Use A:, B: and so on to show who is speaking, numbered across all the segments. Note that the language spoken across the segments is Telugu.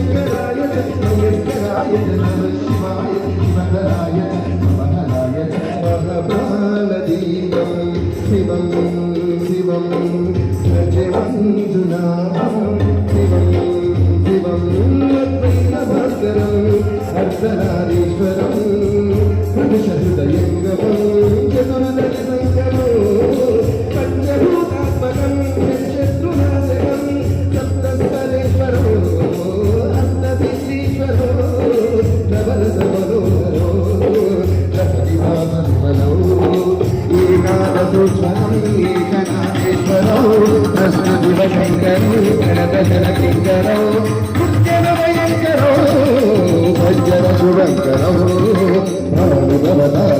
A: శంకరాయ మహేశ్వరాయ నమ శివాయ శివధరాయ నమః మహాప్రాణదీపం శివం శివం ప్రజమంజునాభం శివం శివం అద్వైతభాస్కరం అర్ధనారీశ్వరం భజన భుజనభయంకరో భజన శుభంకరో భానుభవతారకం ప్రకృతిహితకారకం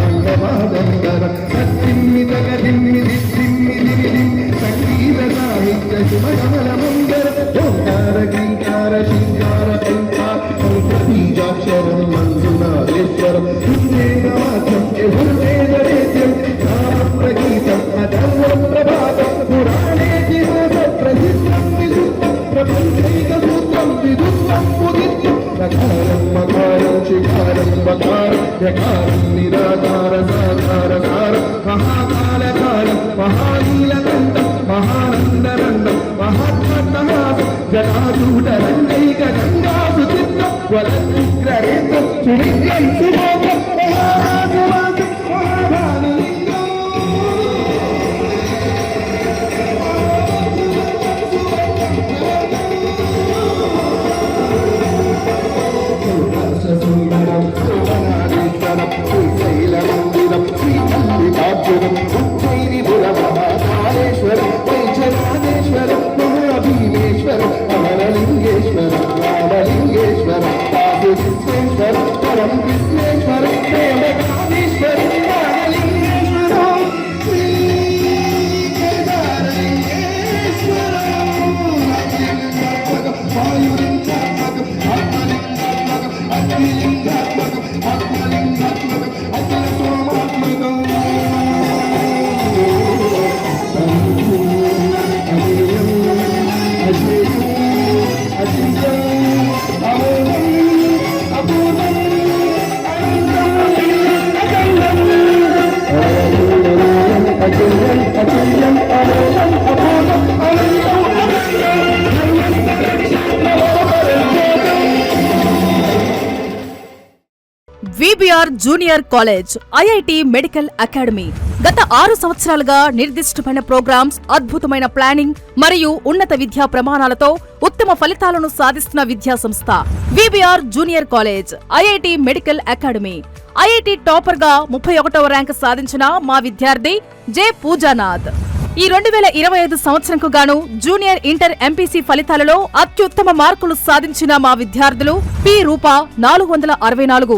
A: జటాజూటరంగైక గంగాసు చిత్రం వలగ్రరేత్రం సులింగం సుమోగం
B: VBR junior college IIT medical academy గత ఆరు సంవత్సరాలుగా నిర్దిష్టమైన ప్రోగ్రామ్స్ అద్భుతమైన ప్లానింగ్ మరియు ఉన్నత విద్యా ప్రమాణాలతో ఉత్తమ ఫలితాలను సాధిస్తున్న విద్యా సంస్థ. VBR junior college IIT medical academy IIT టాపర్గా ముప్పై ఒకటవ ర్యాంక్ సాధించిన మా విద్యార్థి జె పూజానాథ్. ఈ రెండు వేల ఇరవై ఐదు సంవత్సరంకు గాను జూనియర్ ఇంటర్ ఎంపీసీ ఫలితాలలో అత్యుత్తమ మార్కులు సాధించిన మా విద్యార్థులు పి రూప నాలుగు వందల అరవై నాలుగు